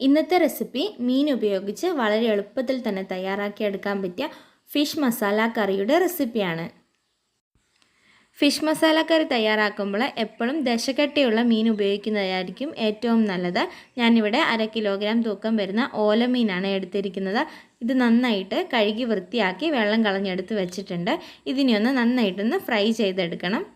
ഇന്നത്തെ റെസിപ്പി മീൻ ഉപയോഗിച്ച് വളരെ എളുപ്പത്തിൽ തന്നെ തയ്യാറാക്കിയെടുക്കാൻ പറ്റിയ ഫിഷ് മസാല കറിയുടെ റെസിപ്പിയാണ്. ഫിഷ് മസാല കറി തയ്യാറാക്കുമ്പോൾ എപ്പോഴും ദശക്കട്ടിയുള്ള മീൻ ഉപയോഗിക്കുന്നതായിരിക്കും ഏറ്റവും നല്ലത്. ഞാനിവിടെ അര കിലോഗ്രാം തൂക്കം വരുന്ന ഓലമീനാണ് എടുത്തിരിക്കുന്നത്. ഇത് നന്നായിട്ട് കഴുകി വൃത്തിയാക്കി വെള്ളം കളഞ്ഞെടുത്ത് വെച്ചിട്ടുണ്ട്. ഇതിനെയൊന്ന് നന്നായിട്ടൊന്ന് ഫ്രൈ ചെയ്തെടുക്കണം.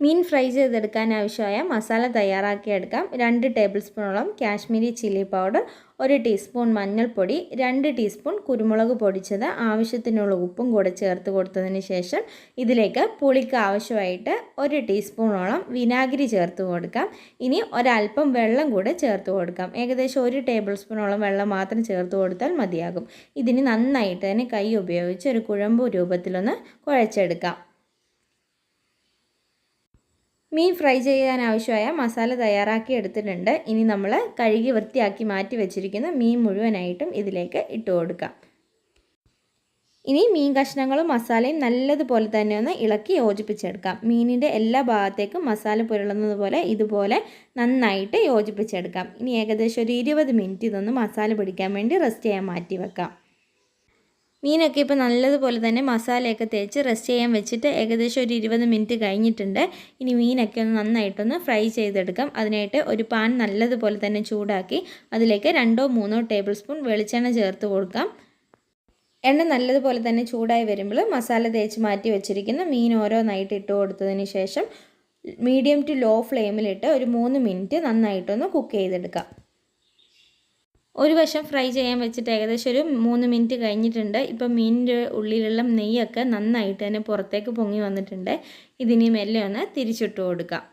മീൻ ഫ്രൈ ചെയ്തെടുക്കാൻ ആവശ്യമായ മസാല തയ്യാറാക്കിയെടുക്കാം. രണ്ട് ടേബിൾ സ്പൂണോളം കാശ്മീരി ചില്ലി പൗഡർ ഒരു ടീസ്പൂൺ മഞ്ഞൾപ്പൊടി രണ്ട് ടീസ്പൂൺ കുരുമുളക് പൊടിച്ചത് ആവശ്യത്തിനുള്ള ഉപ്പും കൂടെ ചേർത്ത് കൊടുത്തതിന് ശേഷം ഇതിലേക്ക് പുളിക്ക് ആവശ്യമായിട്ട് ഒരു ടീസ്പൂണോളം വിനാഗിരി ചേർത്ത് കൊടുക്കാം. ഇനി ഒരല്പം വെള്ളം കൂടെ ചേർത്ത് കൊടുക്കാം. ഏകദേശം ഒരു ടേബിൾ സ്പൂണോളം വെള്ളം മാത്രം ചേർത്ത് കൊടുത്താൽ മതിയാകും. ഇതിന് നന്നായിട്ട് തന്നെ കൈ ഉപയോഗിച്ച് ഒരു കുഴമ്പ് രൂപത്തിലൊന്ന് കുഴച്ചെടുക്കാം. മീൻ ഫ്രൈ ചെയ്യാൻ ആവശ്യമായ മസാല തയ്യാറാക്കി എടുത്തിട്ടുണ്ട്. ഇനി നമ്മൾ കഴുകി വൃത്തിയാക്കി മാറ്റി വെച്ചിരിക്കുന്ന മീൻ മുഴുവനായിട്ടും ഇതിലേക്ക് ഇട്ട് കൊടുക്കാം. ഇനി മീൻ കഷ്ണങ്ങളും മസാലയും നല്ലതുപോലെ തന്നെ ഒന്ന് ഇളക്കി യോജിപ്പിച്ചെടുക്കാം. മീനിന്റെ എല്ലാ ഭാഗത്തേക്കും മസാല പുരളുന്നത് പോലെ ഇതുപോലെ നന്നായിട്ട് യോജിപ്പിച്ചെടുക്കാം. ഇനി ഏകദേശം ഒരു ഇരുപത് മിനിറ്റ് ഇതൊന്ന് മസാല പിടിക്കാൻ വേണ്ടി റെസ്റ്റ് ചെയ്യാൻ മാറ്റി വെക്കാം. മീനൊക്കെ ഇപ്പോൾ നല്ലതുപോലെ തന്നെ മസാലയൊക്കെ തേച്ച് റെസ്റ്റ് ചെയ്യാൻ വെച്ചിട്ട് ഏകദേശം ഒരു ഇരുപത് മിനിറ്റ് കഴിഞ്ഞിട്ടുണ്ട്. ഇനി മീനൊക്കെ ഒന്ന് നന്നായിട്ടൊന്ന് ഫ്രൈ ചെയ്തെടുക്കാം. അതിനായിട്ട് ഒരു പാൻ നല്ലതുപോലെ തന്നെ ചൂടാക്കി അതിലേക്ക് രണ്ടോ മൂന്നോ ടേബിൾ സ്പൂൺ വെളിച്ചെണ്ണ ചേർത്ത് കൊടുക്കാം. എണ്ണ നല്ലതുപോലെ തന്നെ ചൂടായി വരുമ്പോൾ മസാല തേച്ച് മാറ്റി വെച്ചിരിക്കുന്ന മീൻ ഓരോന്നായിട്ട് ഇട്ട് കൊടുത്തതിന് ശേഷം മീഡിയം ടു ലോ ഫ്ലെയിമിലിട്ട് ഒരു മൂന്ന് മിനിറ്റ് നന്നായിട്ടൊന്ന് കുക്ക് ചെയ്തെടുക്കാം. ഒരു വശം ഫ്രൈ ചെയ്യാൻ വെച്ചിട്ട് ഏകദേശം ഒരു മൂന്ന് മിനിറ്റ് കഴിഞ്ഞിട്ടുണ്ട്. ഇപ്പം മീനിന്റെ ഉള്ളിലുള്ള നെയ്യൊക്കെ നന്നായിട്ട് തന്നെ പുറത്തേക്ക് പൊങ്ങി വന്നിട്ടുണ്ട്. ഇതിനി മെല്ലെ ഒന്ന് തിരിച്ചിട്ട് കൊടുക്കാം.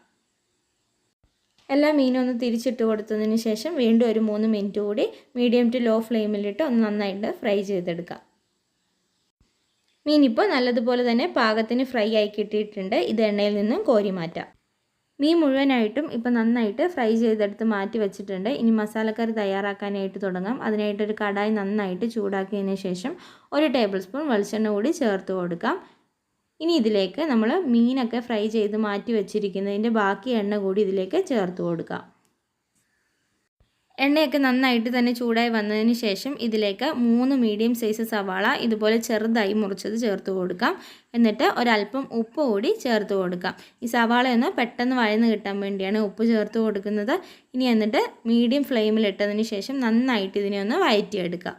എല്ലാ മീനും ഒന്ന് തിരിച്ചിട്ട് കൊടുത്തതിന് ശേഷം വീണ്ടും ഒരു മൂന്ന് മിനിറ്റ് കൂടി മീഡിയം ടു ലോ ഫ്ലെയിമിലിട്ട് ഒന്ന് നന്നായിട്ട് ഫ്രൈ ചെയ്തെടുക്കാം. മീനിപ്പോൾ നല്ലതുപോലെ തന്നെ പാകത്തിന് ഫ്രൈ ആയി കിട്ടിയിട്ടുണ്ട്. ഇത് എണ്ണയിൽ നിന്നും കോരി മാറ്റാം. മീൻ മുഴുവനായിട്ടും ഇപ്പം നന്നായിട്ട് ഫ്രൈ ചെയ്തെടുത്ത് മാറ്റി വെച്ചിട്ടുണ്ട്. ഇനി മസാലക്കറി തയ്യാറാക്കാനായിട്ട് തുടങ്ങാം. അതിനായിട്ടൊരു കടായി നന്നായിട്ട് ചൂടാക്കിയതിന് ശേഷം ഒരു ടേബിൾ സ്പൂൺ വെളിച്ചെണ്ണ കൂടി ചേർത്ത് കൊടുക്കാം. ഇനി ഇതിലേക്ക് നമ്മൾ മീനൊക്കെ ഫ്രൈ ചെയ്ത് മാറ്റി വെച്ചിരിക്കുന്നതിന്റെ ബാക്കി എണ്ണ കൂടി ഇതിലേക്ക് ചേർത്ത് കൊടുക്കാം. എണ്ണയൊക്കെ നന്നായിട്ട് തന്നെ ചൂടായി വന്നതിന് ശേഷം ഇതിലേക്ക് മൂന്ന് മീഡിയം സൈസ് സവാള ഇതുപോലെ ചെറുതായി മുറിച്ചത് ചേർത്ത് കൊടുക്കാം. എന്നിട്ട് ഒരല്പം ഉപ്പ് കൂടി ചേർത്ത് കൊടുക്കാം. ഈ സവാള ഒന്ന് പെട്ടെന്ന് വഴന്ന് കിട്ടാൻ വേണ്ടിയാണ് ഉപ്പ് ചേർത്ത് കൊടുക്കുന്നത്. ഇനി എന്നിട്ട് മീഡിയം ഫ്ലെയിമിലിട്ടതിന് ശേഷം നന്നായിട്ട് ഇതിനെ ഒന്ന് വഴറ്റിയെടുക്കാം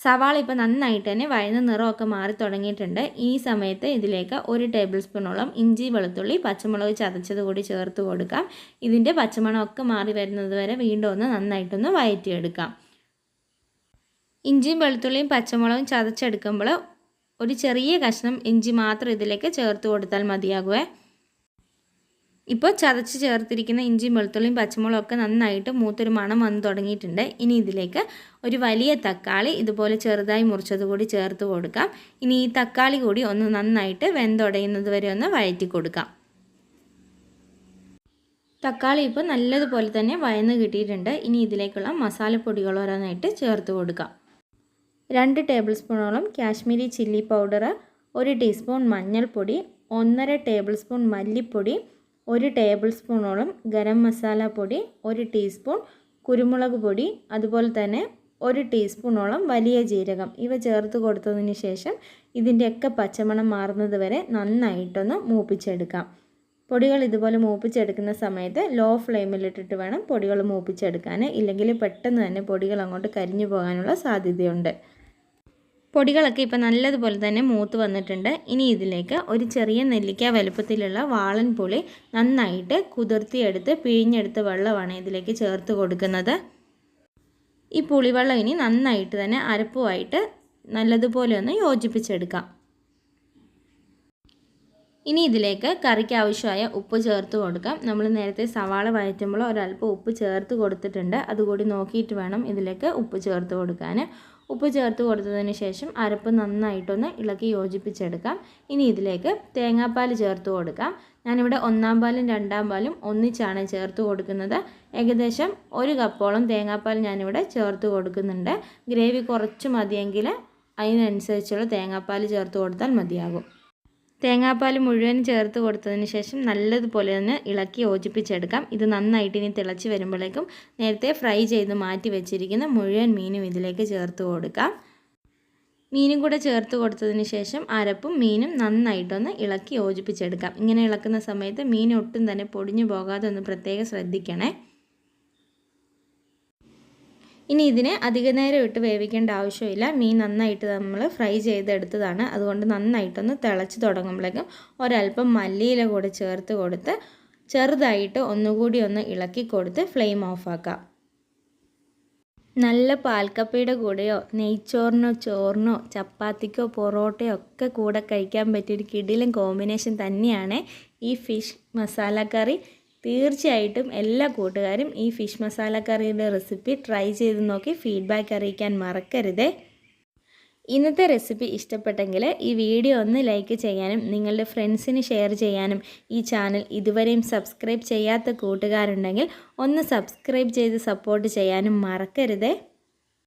സവാള ഇപ്പോൾ നന്നായിട്ട് തന്നെ വഴുന്ന നിറമൊക്കെ മാറി തുടങ്ങിയിട്ടുണ്ട്. ഈ സമയത്ത് ഇതിലേക്ക് ഒരു ടേബിൾ സ്പൂണോളം ഇഞ്ചി വെളുത്തുള്ളി പച്ചമുളക് ചതച്ചത് കൂടി ചേർത്ത് കൊടുക്കാം. ഇതിന്റെ പച്ചമണമൊക്കെ മാറി വരുന്നത് വരെ വീണ്ടും ഒന്ന് നന്നായിട്ടൊന്ന് വയറ്റിയെടുക്കാം. ഇഞ്ചിയും വെളുത്തുള്ളിയും പച്ചമുളകും ചതച്ചെടുക്കുമ്പോൾ ഒരു ചെറിയ കഷ്ണം ഇഞ്ചി മാത്രം ഇതിലേക്ക് ചേർത്ത് കൊടുത്താൽ മതിയാകുമേ ഇപ്പോൾ ചതച്ച് ചേർത്തിരിക്കുന്ന ഇഞ്ചിയും വെളുത്തുള്ളിയും പച്ചമുളകും ഒക്കെ നന്നായിട്ട് മൂത്തൊരു മണം വന്ന് തുടങ്ങിയിട്ടുണ്ട്. ഇനി ഇതിലേക്ക് ഒരു വലിയ തക്കാളി ഇതുപോലെ ചെറുതായി മുറിച്ചത് കൂടി ചേർത്ത് കൊടുക്കാം. ഇനി ഈ തക്കാളി കൂടി ഒന്ന് നന്നായിട്ട് വെന്തുടയുന്നത് വരെ ഒന്ന് വഴറ്റി കൊടുക്കാം. തക്കാളി ഇപ്പോൾ നല്ലതുപോലെ തന്നെ വയന്ന് കിട്ടിയിട്ടുണ്ട്. ഇനി ഇതിലേക്കുള്ള മസാലപ്പൊടികൾ ഓരോന്നായിട്ട് ചേർത്ത് കൊടുക്കാം. രണ്ട് ടേബിൾ സ്പൂണോളം കാശ്മീരി ചില്ലി പൗഡർ ഒരു ടീസ്പൂൺ മഞ്ഞൾപ്പൊടി ഒന്നര ടേബിൾ സ്പൂൺ മല്ലിപ്പൊടി ഒരു ടേബിൾ സ്പൂണോളം ഗരം മസാല പൊടി ഒരു ടീസ്പൂൺ കുരുമുളക് പൊടി അതുപോലെ തന്നെ ഒരു ടീസ്പൂണോളം വലിയ ജീരകം. ഇവ ചേർത്ത് കൊടുത്തതിന് ശേഷം ഇതിന്റെയൊക്കെ പച്ചമണം മാറുന്നത് വരെ നന്നായിട്ടൊന്ന് മൂപ്പിച്ചെടുക്കാം. പൊടികൾ ഇതുപോലെ മൂപ്പിച്ചെടുക്കുന്ന സമയത്ത് ലോ ഫ്ലെയിമിലിട്ടിട്ട് വേണം പൊടികൾ മൂപ്പിച്ചെടുക്കാൻ ഇല്ലെങ്കിൽ പെട്ടെന്ന് തന്നെ പൊടികൾ അങ്ങോട്ട് കരിഞ്ഞു പോകാനുള്ള സാധ്യതയുണ്ട്. പൊടികളൊക്കെ ഇപ്പോൾ നല്ലതുപോലെ തന്നെ മൂത്ത് വന്നിട്ടുണ്ട്. ഇനി ഇതിലേക്ക് ഒരു ചെറിയ നെല്ലിക്ക വലുപ്പത്തിലുള്ള വാളൻ പുളി നന്നായിട്ട് കുതിർത്തിയെടുത്ത് പിഴിഞ്ഞെടുത്ത വെള്ളമാണ് ഇതിലേക്ക് ചേർത്ത് കൊടുക്കുന്നത്. ഈ പുളിവെള്ളം ഇനി നന്നായിട്ട് തന്നെ അരപ്പുമായിട്ട് നല്ലതുപോലെ ഒന്ന് യോജിപ്പിച്ചെടുക്കാം. ഇനി ഇതിലേക്ക് കറിക്ക് ആവശ്യമായ ഉപ്പ് ചേർത്ത് കൊടുക്കാം. നമ്മൾ നേരത്തെ സവാള വഴറ്റുമ്പോൾ ഒരല്പം ഉപ്പ് ചേർത്ത് കൊടുത്തിട്ടുണ്ട്. അതുകൂടി നോക്കിയിട്ട് വേണം ഇതിലേക്ക് ഉപ്പ് ചേർത്ത് കൊടുക്കാൻ. ഉപ്പ് ചേർത്ത് കൊടുത്തതിന് ശേഷം അരപ്പ് നന്നായിട്ടൊന്ന് ഇളക്കി യോജിപ്പിച്ചെടുക്കാം. ഇനി ഇതിലേക്ക് തേങ്ങാപ്പാൽ ചേർത്ത് കൊടുക്കാം. ഞാനിവിടെ ഒന്നാം പാലും രണ്ടാം പാലും ഒന്നിച്ചാണ് ചേർത്ത് കൊടുക്കുന്നത്. ഏകദേശം ഒരു കപ്പോളം തേങ്ങാപ്പാൽ ഞാനിവിടെ ചേർത്ത് കൊടുക്കുന്നുണ്ട്. ഗ്രേവി കുറച്ച് മതിയെങ്കിൽ അതിനനുസരിച്ചുള്ള തേങ്ങാപ്പാൽ ചേർത്ത് കൊടുത്താൽ മതിയാകും. തേങ്ങാപ്പാൽ മുഴുവൻ ചേർത്ത് കൊടുത്തതിന് ശേഷം നല്ലതുപോലെ തന്നെ ഇളക്കി യോജിപ്പിച്ചെടുക്കാം. ഇത് നന്നായിട്ട് ഇനി തിളച്ച് വരുമ്പോഴേക്കും നേരത്തെ ഫ്രൈ ചെയ്ത് മാറ്റി വെച്ചിരിക്കുന്ന മുഴുവൻ മീനും ഇതിലേക്ക് ചേർത്ത് കൊടുക്കാം. മീനും കൂടെ ചേർത്ത് കൊടുത്തതിന് ശേഷം അരപ്പും മീനും നന്നായിട്ടൊന്ന് ഇളക്കി യോജിപ്പിച്ചെടുക്കാം. ഇങ്ങനെ ഇളക്കുന്ന സമയത്ത് മീൻ ഒട്ടും തന്നെ പൊടിഞ്ഞു പോകാതെ ഒന്ന് പ്രത്യേകം ശ്രദ്ധിക്കണേ. ഇനി ഇതിനെ അധിക നേരം ഇട്ട് വേവിക്കേണ്ട ആവശ്യമില്ല. മീൻ നന്നായിട്ട് നമ്മൾ ഫ്രൈ ചെയ്തെടുത്തതാണ്. അതുകൊണ്ട് നന്നായിട്ടൊന്ന് തിളച്ച് തുടങ്ങുമ്പോഴേക്കും ഒരല്പം മല്ലിയില കൂടെ ചേർത്ത് കൊടുത്ത് ചെറുതായിട്ട് ഒന്നുകൂടി ഒന്ന് ഇളക്കി കൊടുത്ത് ഫ്ലെയിം ഓഫാക്കാം നല്ല പാൽക്കപ്പയുടെ കൂടെയോ നെയ്ച്ചോറിനോ ചോറിനോ ചപ്പാത്തിക്കോ പൊറോട്ടയോ ഒക്കെ കൂടെ കഴിക്കാൻ പറ്റിയൊരു കിടിലും കോമ്പിനേഷൻ തന്നെയാണ് ഈ ഫിഷ് മസാല കറി. തീർച്ചയായിട്ടും എല്ലാ കൂട്ടുകാരും ഈ ഫിഷ് മസാല കറിയുടെ റെസിപ്പി ട്രൈ ചെയ്ത് നോക്കി ഫീഡ്ബാക്ക് അറിയിക്കാൻ മറക്കരുതേ. ഇന്നത്തെ റെസിപ്പി ഇഷ്ടപ്പെട്ടെങ്കിൽ ഈ വീഡിയോ ഒന്ന് ലൈക്ക് ചെയ്യാനും നിങ്ങളുടെ ഫ്രണ്ട്സിന് ഷെയർ ചെയ്യാനും ഈ ചാനൽ ഇതുവരെയും സബ്സ്ക്രൈബ് ചെയ്യാത്ത കൂട്ടുകാരുണ്ടെങ്കിൽ ഒന്ന് സബ്സ്ക്രൈബ് ചെയ്ത് സപ്പോർട്ട് ചെയ്യാനും മറക്കരുതേ.